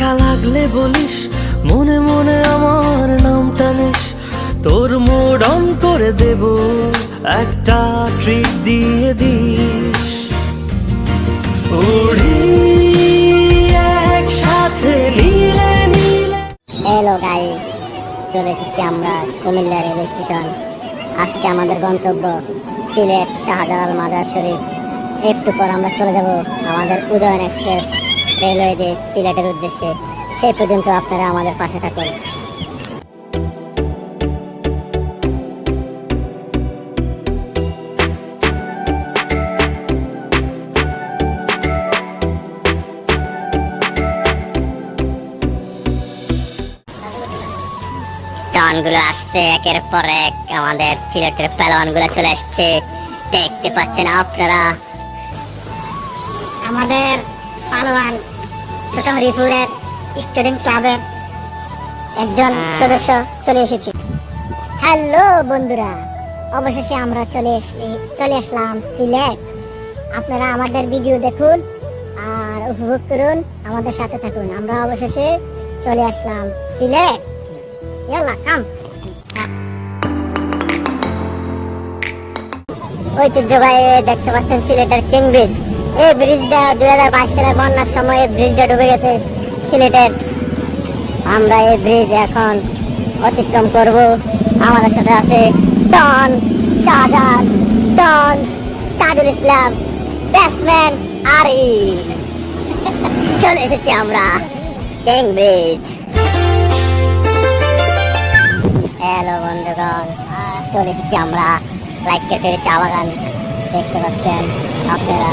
একা লাগলে বলিস, মনে মনে আমার নাম টানিস তোর মোড অন করে দেব, একটা ট্রিপ দিয়ে দিস। একসাথে নীলে নীলে হ্যালো গাইস, চলে এসেছি আমরা কুমিল্লা রেল স্টেশন। আজকে আমাদের গন্তব্য সিলেট শাহজালাল মাজার শরীফ। একটু পর আমরা চলে যাব আমাদের উদয়ন এক্সপ্রেস। রেলওয়েতে সিলেটের উদ্দেশ্যে, সেই পর্যন্ত আপনারা আমাদের পাশে থাকুন। টনগুলো আসছে একের পর এক, আমাদের সিলেটেরগুলো চলে আসছে। দেখতে পাচ্ছেন আপনারা। আমাদের পালোয়ান ছোট হরিপুরের স্টুডেন্ট ক্লাবের একজন সদস্য চলে এসেছে। হ্যালো বন্ধুরা, অবশেষে আমরা চলে চলে আসলাম সিলেট। আপনারা আমাদের ভিডিও দেখুন আর উপভোগ করুন, আমাদের সাথে থাকুন। আমরা অবশেষে চলে আসলাম সিলেট। ইয়াল্লা কাম ঐতিহ্যবাহী দেখতে পাচ্ছেন সিলেটের কিং ব্রিজ এই ব্রিজটা দুই হাজার বাইশ সালের বন্যার সময় এই ব্রিজটা ডুবে গেছে সিলেটের। আমরা এই ব্রিজ এখন অতিক্রম করব। আমাদের সাথে আছে Don Shahjahan, Don Tajul Islam, batsman আরি চলে এসেছি আমরা কিং ব্রিজ। হ্যালো বন্ধুগণ, চলে এসেছি আমরা লাইক কেটে চা বাগান। দেখতে পাচ্ছেন আপনারা।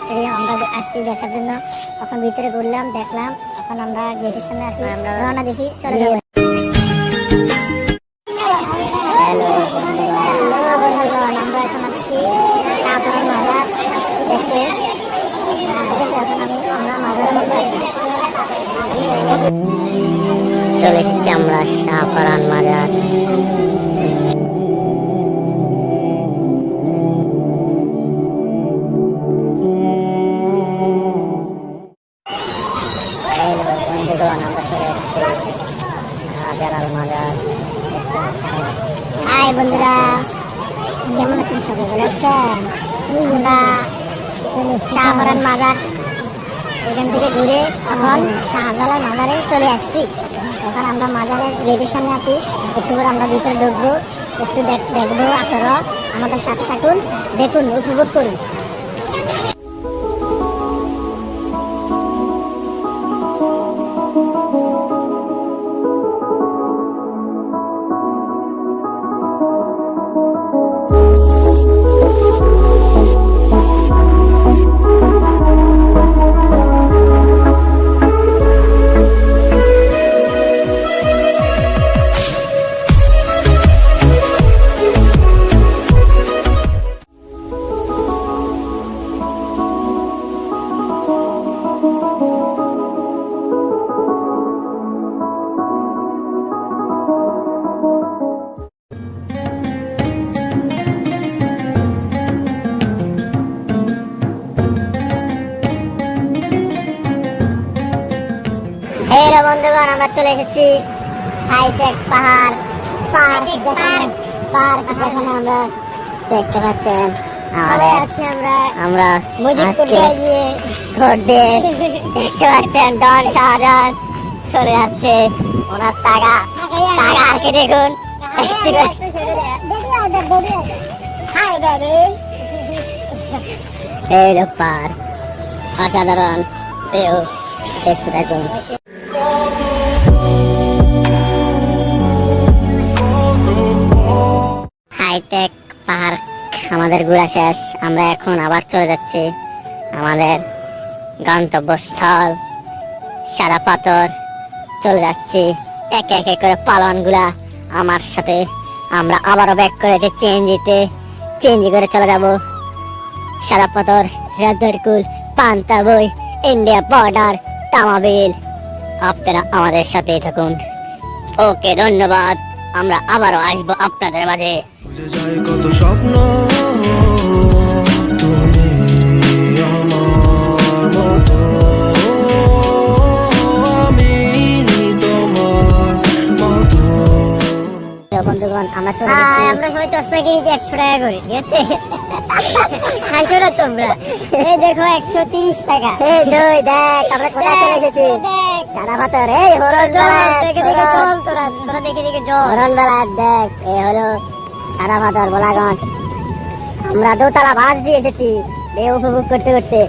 সিলেট আমরা আসছি দেখার জন্য। এখন ভিতরে ঘুরলাম দেখলাম এখন আমরা গেটের সামনে আসলাম আমরা রওনা দেখি চলে যাব। গেটের সামনে আছি। একটু করে আমরা ভিতরে ঢুকবো, একটু দেখ- দেখব আপনারা। আমাদের সাথে থাকুন, দেখুন, উপভোগ করুন। পার্ক যেখানে আমরা দেখতে পাচ্ছেন আমাদের। আমরা আজকে দেখতে পাচ্ছেন ডন শাহজাহান চলে যাচ্ছে। ওনার টাকা টাকা আঁকে দেখুন। এই পার্ক। অসাধারণ দেখতে থাকুন। পার্ক আমাদের ঘোরা শেষ আমরা এখন আবার চলে যাচ্ছি আমাদের গন্তব্যস্থল, সাদা পাথর, চলে যাচ্ছি। একে একে করে পালনগুলা আমার সাথে। আমরা আবারও ব্যাক করেছি চেঞ্জিতে চেঞ্জি করে চলে যাব। সাদা পাথর রাজদরকুল পান্তা বই, ইন্ডিয়া বর্ডার, তামাবিল। আপনারা আমাদের সাথেই থাকুন। ওকে, ধন্যবাদ। আমরা আবারও আসব আপনাদের মাঝে। বুঝে যায় কত স্বপ্ন তুমি আমার মতো। আমি তোমার মতো। তো বন্ধুগণ আমরা চলে আমরা সবাই চশমা কিনেছি একশো টাকা করে ঠিক আছে? খাইছো না তোমরা? এই দেখো একশো তিরিশ টাকা। এই দুই দেখ আমরা কোথায় চলে এসেছি? সাদা পাথর এই হরণ বেলা দেখে দেখে চল তোরা তোরা দেখে দেখে হরণ বেলা দেখ এই হলো সাদা পাথর বলাগঞ্জ আমরা দোতলা বাস দিয়ে এসেছি উপভোগ করতে করতে।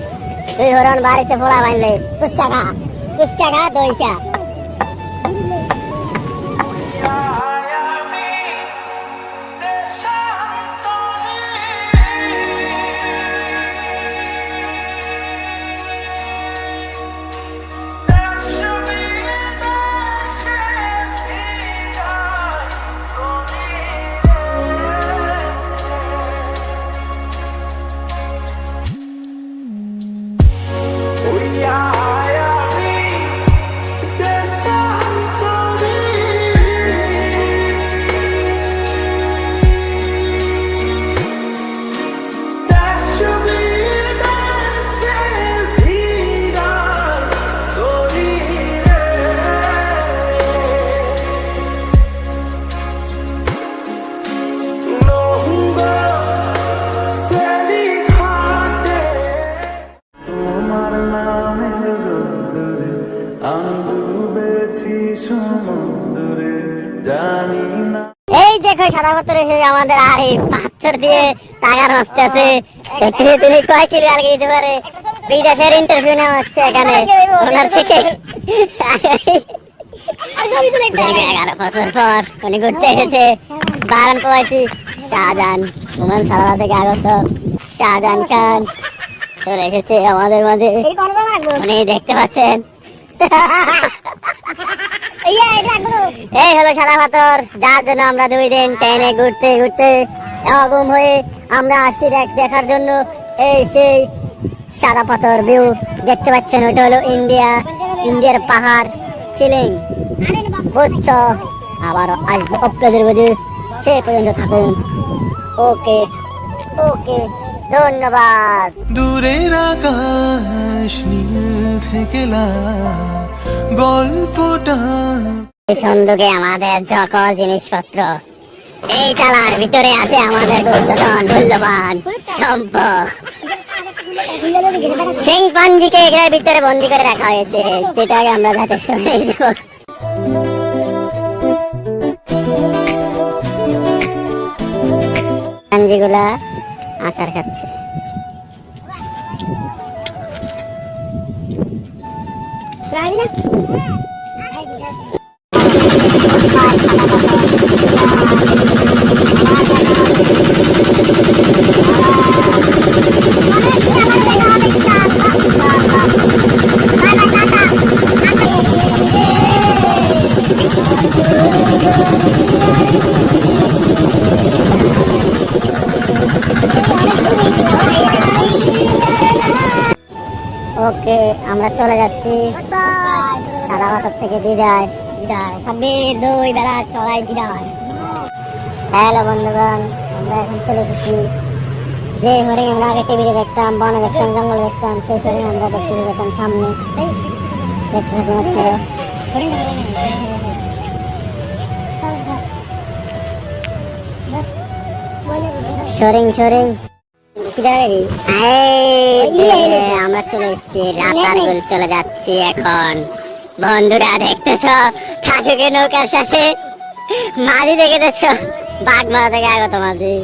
তুই হরণ বাড়িতে পোলা বানলে ফুচকা খা ফুচকা খা আমাদের আর এই পাথর দিয়ে আছে এখানে তুমি কয় কিলো আর দিতে পারে? বিদেশের ইন্টারভিউ নেওয়া হচ্ছে এখানে। ওনার থেকে। এগারো বছর পর উনি ঘুরতে এসেছে। বাগান প্রবাসী শাহজাহান ওমান সালাদা থেকে আগত শাহজাহান খান। চলে এসেছে আমাদের মাঝে। উনি দেখতে পাচ্ছেন। এই হলো সাদা পাথর, যার জন্য আমরা দুই দিন ট্রেনে ঘুরতে ঘুরতে অগুম হয়ে আমরা আসছি দেখ- দেখার জন্য। এই সেই সাদা পাথর ভিউ দেখতে পাচ্ছেন ওটা হলো ইন্ডিয়া, ইন্ডিয়ার পাহাড় চিলিং উচ্চ আবার আসব আপনাদের মাঝে সে পর্যন্ত থাকুন। ওকে ওকে, ধন্যবাদ। দূরের আকাশ নীল থেকে লাল গল্পটা। সন্দুকে আমাদের সকল জিনিসপত্র। এই চালার ভিতরে আছে আমাদের গুপ্তধন মূল্যবান সম্পদ। সিং পাঞ্জিকে এখানের ভিতরে বন্দি করে রাখা হয়েছে। যেটাকে আমরা যাতে শুনে পাঞ্জিগুলা আচার খাচ্ছে। ওকে আমরা চলে যাচ্ছি। সাদা পাথর থেকে বিদায়। বিদায়। সবে দুই বেলা সবাই বিদায়। হ্যালো বন্ধুগণ আমরা এখন চলে এসেছি। যে হরিণ আমরা আগে টিভিতে দেখতাম বনে দেখতাম জঙ্গলে দেখতাম সেই হরিণ আমরা দেখতে যেতাম সামনে। দেখতে থাকুন আপনারা সরিং সরিং। আমরা চলে এসেছি রাতারগুল চলে যাচ্ছি এখন বন্ধুরা দেখতেছ খাজুকে নৌকার সাথে মাঝি দেখেছ বাঘ মারা থেকে আগত মাঝি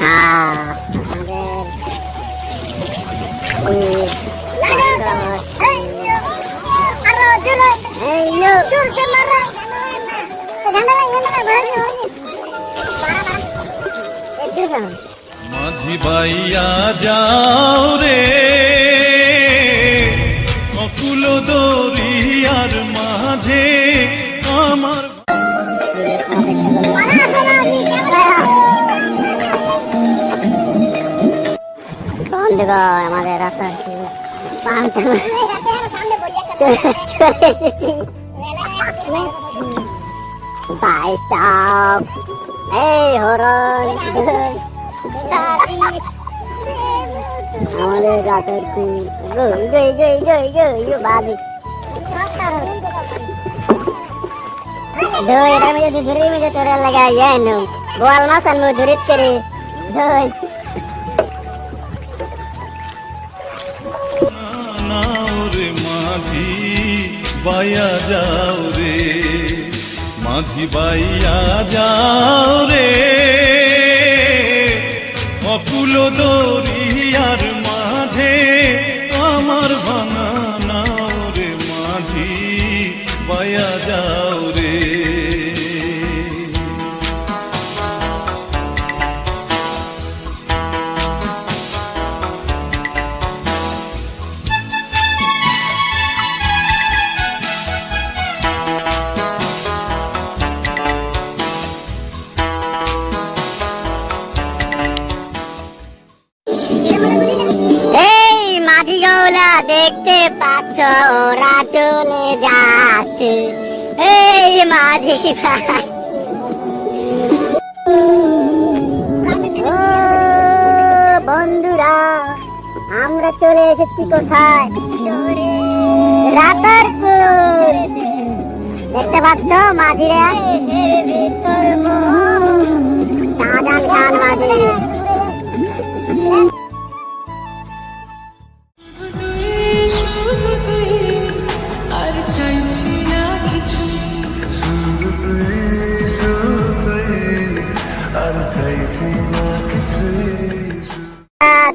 হ্যাঁ মাঝি বাইয়া যাও রে। অকুল দরিয়ার মাঝে আমার আমাদের এসেছি বাইসাপ এই হরণ আমাদের রাতের কুল গই গই গই গই গই গই বাজি। দই এটা মিলে ধরে মিলে তোরে লাগা ইয়ে নো নাও মাঝি বাইয়া যাও রে। মাঝি বাইয়া যাও রে। বন্ধুরা আমরা চলে এসেছি কোথায়? রাতার কুল দেখতে পাচ্ছ মাঝিরা? শাহজাহান খান মাঝি।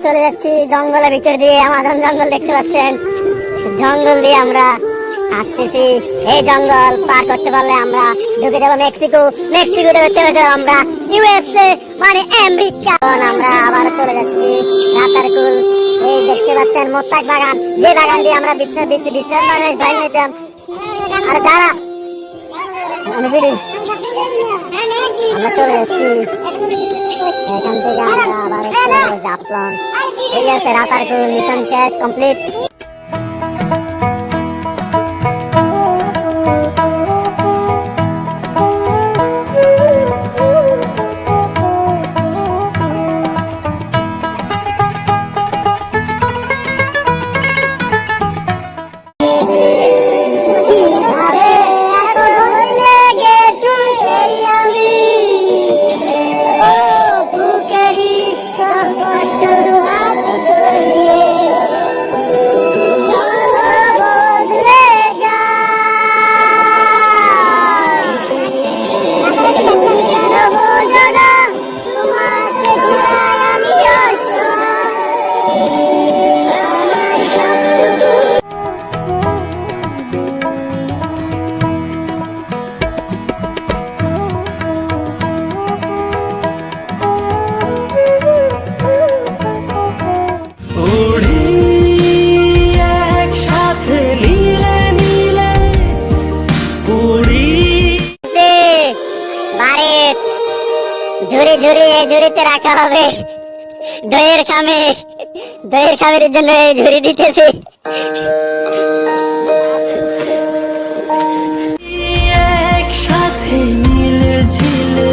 চলে যাচ্ছি জঙ্গলের ভিতর দিয়ে, আমাজন জঙ্গল দেখতে পাচ্ছেন। জঙ্গল দিয়ে আমরা আসতেছি। এই জঙ্গল পার করতে পারলে আমরা ঢুকে যাব মেক্সিকো। মেক্সিকো চলে যাব আমরা ইউএসএ মানে আমেরিকা। আমরা আবার চলে যাচ্ছি এই দেখতে পাচ্ছেন মোত্তাক বাগান। যে বাগান দিয়ে আমরা বিশ্ব বিশ্ব বাগানে আর দাঁড়া। আমরা চলে এসেছি এখান থেকে আমরা আবার একটু জাপলাম ঠিক আছে রাতার মিশন শেষ কমপ্লিট ঝুড়িতে হবে দইয়ের খামে দইয়ের খামের জন্য ঝুড়ি দিতেছি। একসাথে মিলে ঝিলে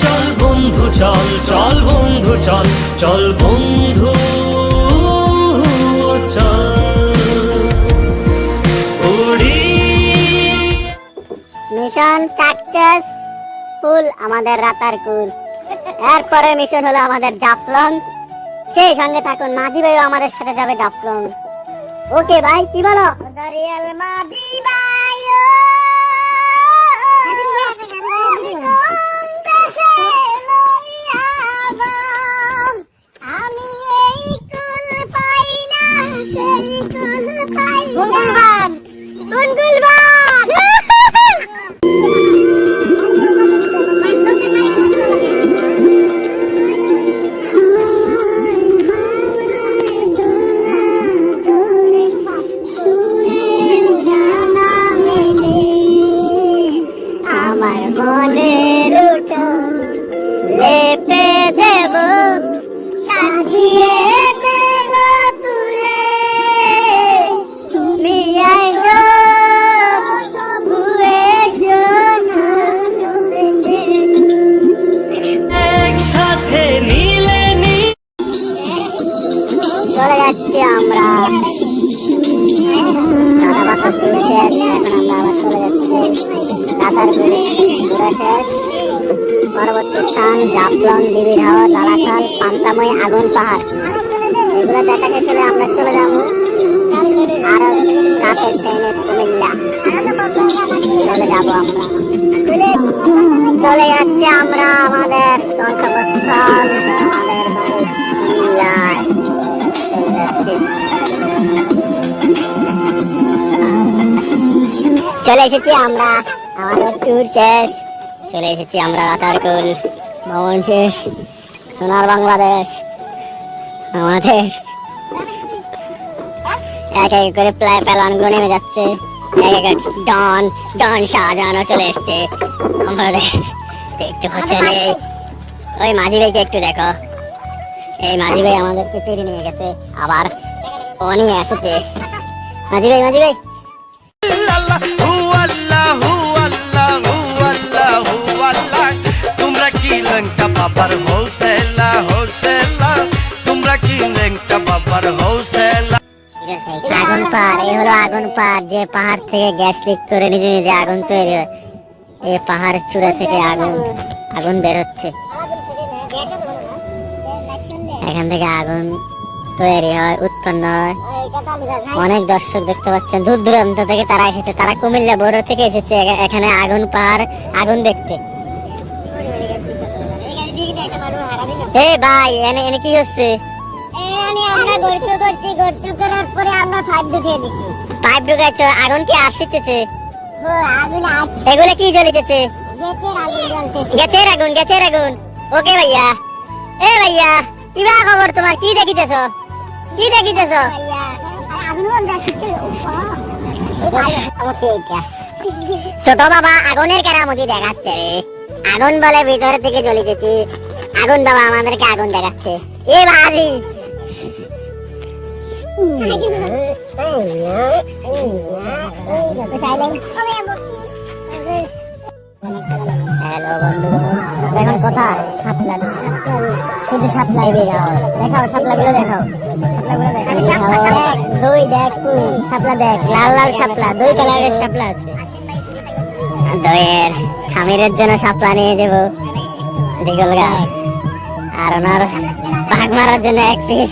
চল বন্ধু চল চল বন্ধু চল চল বন্ধু চল। মিশন সাকসেস ফুল আমাদের রাতার কুল এরপরে মিশন হলো আমাদের জাফলং। সেই সঙ্গে থাকুন, মাঝি ভাইও আমাদের সাথে যাবে জাফলং। ওকে ভাই, কি বলো? রিয়েল মাঝি ভাই শেষ পরবর্তী স্থান জাফলং ডিবির হাওয়া তালাখাল পান্তাময় আগুন পাহাড় এগুলো দেখাতে চলে আমরা চলে যাব আরও রাতের ট্রেনে কুমিল্লা চলে যাব আমরা চলে যাচ্ছি আমরা আমাদের গন্তব্যস্থল আমাদের কুমিল্লায় চলে যাচ্ছি চলে এসেছি আমরা। আমাদের ট্যুর শেষ। চলে এসেছি আমরা রাতারকুল ভ্রমণ শেষ সোনার বাংলাদেশ আমাদের এক এক করে প্লাই প্যালানগুলো নেমে যাচ্ছে। এক এক ডন ডন শাহজাহানও চলে এসছে। আমাদের একটু চলে ওই মাঝি ভাইকে একটু দেখো। এই মাঝি ভাই আমাদেরকে টেনে নিয়ে গেছে। আবার নিয়ে এসেছে। মাঝি ভাই মাঝি ভাই। আগুন পাহাড় এই হলো আগুন পাহাড় যে পাহাড় থেকে গ্যাস লিক করে নিজে নিজে আগুন তৈরি হয়। এই পাহাড়ের চূড়া থেকে আগুন আগুন বের হচ্ছে এখান থেকে আগুন তৈরি হয়, উৎপন্ন হয়। অনেক দর্শক দেখতে পাচ্ছেন, দূর দূরান্ত থেকে তারা এসেছে। তারা কুমিল্লা বড় থেকে এসেছে এখানে আগুন পাহাড়, আগুন দেখতে। এ ভাই, এনে এনে কি হচ্ছে? আগুন কি এগুলো কি জ্বলিতেছে? গেছে আগুন, গেছের আগুন। ওকে ভাইয়া। এ ভাইয়া কিবা খবর তোমার? কি দেখিতেছ? কি দেখিতেছ? ছোট বাবা আগুনের কেরামতি দেখাচ্ছে রে। আগুন বলে ভিতর থেকে জ্বলিতেছি। আগুন বাবা আমাদেরকে আগুন দেখাচ্ছে। এ ভাবি হ্যালো বন্ধু। এখন কোথায়? সাপলা শুধু সাপলা দেখাও সাপলা দেখাও। দেখাও। দুই দেখ সাপলা দেখ। লাল লাল সাপলা। দুই কালারের সাপলা আছে। দইয়ের খামিরের জন্য সাপলা নিয়ে যাব। দিগল গাছ। আর ওনার বাঘ মারার জন্য এক পিস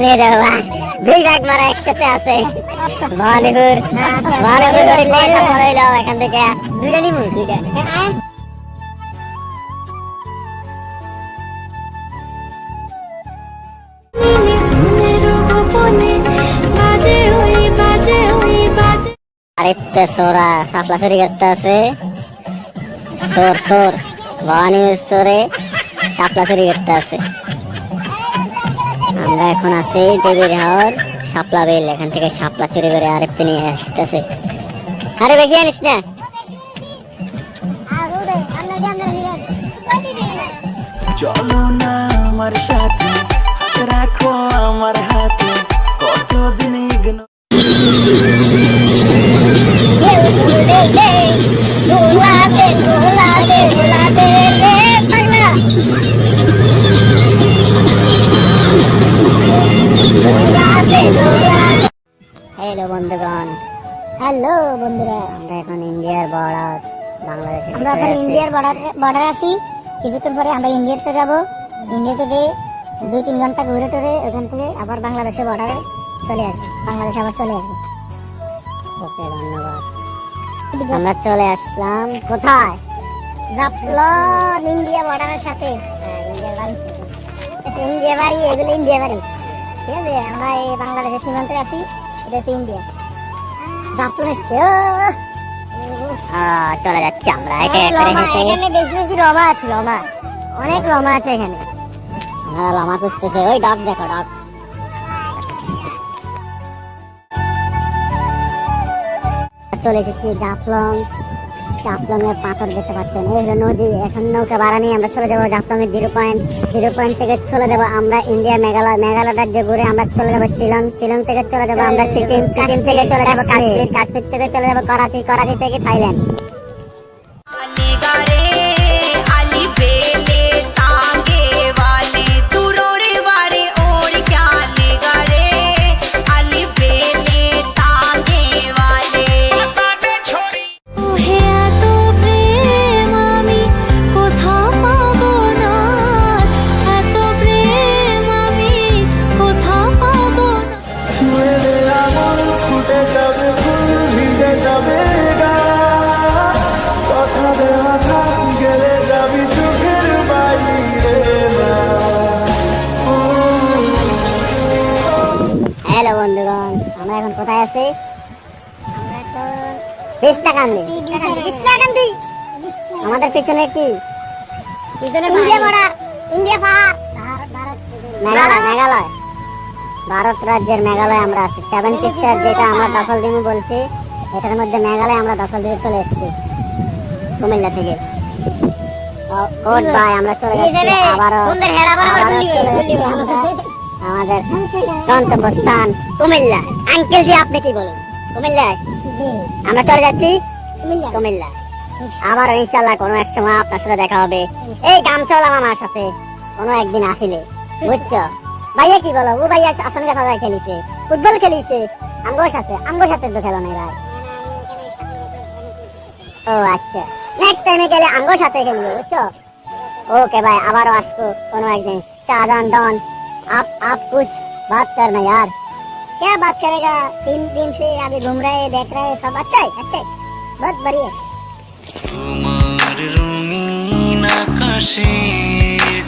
নিয়ে যাব। দুই বাঘ মারা একসাথে আছে। মহানিপুর। মহানিপুর এখান থেকে। দুইটা নিবো? দুইটা। আরেকটা সোরা সাপলা চুরি করতে আছে সোর সোর ভবানী সোরে সাপলা চুরি করতে আছে আমরা এখন আছি দেবীর হাওর সাপলা বেল, এখান থেকে সাপলা চুরি করে আরেকটা নিয়ে আসতেছে। আরে বেশি আনিস না। চলো না আমার সাথে রাখো আমার হাতে, কতদিন হ্যালো বন্ধুগণ। হ্যালো বন্ধুরা। আমরা এখন ইন্ডিয়ার বর্ডার বাংলাদেশে আমরা এখন ইন্ডিয়ার বর্ডার বর্ডার আছি। কিছুক্ষণ পরে আমরা ইন্ডিয়াতে যাব। ইন্ডিয়াতে যে দুই তিন ঘণ্টা ঘুরে টুরে ওখান থেকে আবার বাংলাদেশে বর্ডারে চলে আসব। বাংলাদেশে আবার চলে আসব। ওকে ধন্যবাদ। আমরা চলে আসলাম কোথায়? জাফলন ইন্ডিয়া বর্ডারের সাথে। ইন্ডিয়া বাড়ি। এগুলো ইন্ডিয়া বাড়ি। ঠিক আছে আমরা এই বাংলাদেশের সীমান্তে আছি এটা হচ্ছে ইন্ডিয়া। জাফলন এসছে চলে যাচ্ছি আমরা হেঁটে এখানে বেশি বেশি রমা আছে রমা। অনেক রমা আছে এখানে। লামা খুঁজতেছে ওই ডগ দেখো ডগ চলে এসেছি, জাফলং। জাফলং এর পাথর দেখতে পাচ্ছেন। এই হলো নদী, এখন নৌকা ভাড়া নিয়ে আমরা চলে যাব জাফলং এর জিরো পয়েন্ট। জিরো পয়েন্ট থেকে চলে যাব আমরা ইন্ডিয়া মেঘালয় মেঘালয় রাজ্য ঘুরে আমরা চলে যাব চিলং চিলং থেকে চলে যাব আমরা সিকিম সিকিম থেকে চলে যাব কাশ্মীর। কাশ্মীর থেকে চলে যাব করাচি করাচি থেকে থাইল্যান্ড। আমাদের পিছনে কি? পিছনে ইন্ডিয়া বর্ডার ইন্ডিয়া পাহাড়। মেঘালয় মেঘালয়। ভারত রাজ্যের মেঘালয় আমরা আছি। সেভেন সিস্টার যেটা আমরা দখল দিমু বলছি এটার মধ্যে মেঘালয় আমরা দখল দিয়ে চলে এসেছি। কুমিল্লা থেকে। কোট ভাই আমরা চলে যাচ্ছি আবারও। আমাদের গন্তব্যস্থান কুমিল্লা। আঙ্কেল জি আপনি কি বলুন? কুমিল্লায়? আমরা চলে যাচ্ছি কুমিল্লা আবার ইনশাল্লাহ কোনো এক সময় আপনার সাথে দেখা হবে এই কাম চলাম আমার সাথে কোনো একদিন আসিলে বুঝছো ভাইয়া কি বলো ও ভাইয়া আসন গাছা যায় খেলিছে ফুটবল খেলিছে আমগোর সাথে আমগোর সাথে তো খেলো নাই ভাই ও আচ্ছা নেক্সট টাইমে গেলে আমগোর সাথে খেলবো বুঝছো ओके भाई आबारो आपको कोनो एक दिन शाहजहान डॉन आप आप कुछ बात करना यार क्या बात करेगा तीन दिन से अभी घूम रहे हैं देख रहे हैं सब अच्छा है अच्छा है बहुत बढ़िया তোমার রঙিন আকাশে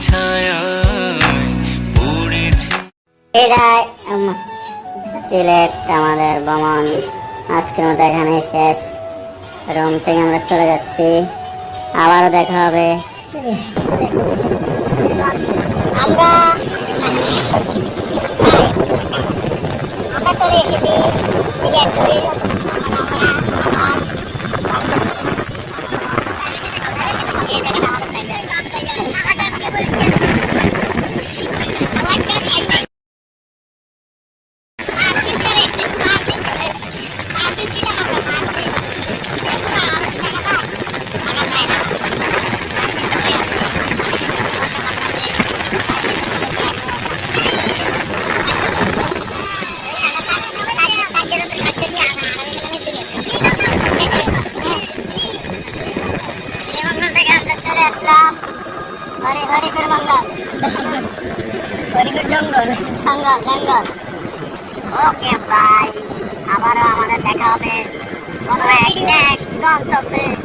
ছায়ায় পড়েছে বিদায় উম, সিলেট আমাদের ভ্রমণ আজকের মতো এখানে শেষ রুম থেকে আমরা চলে যাচ্ছি আবারও দেখা হবে আমরা আমরা চলে এসেছি সিলেট ঘুরে। শ্রীমঙ্গল থেকে আমরা চলে আসলাম হরি হরিপুর মঙ্গল হরিপুর জঙ্গল জঙ্গল জঙ্গল ওকে বাই আবারও আমাদের দেখা হবে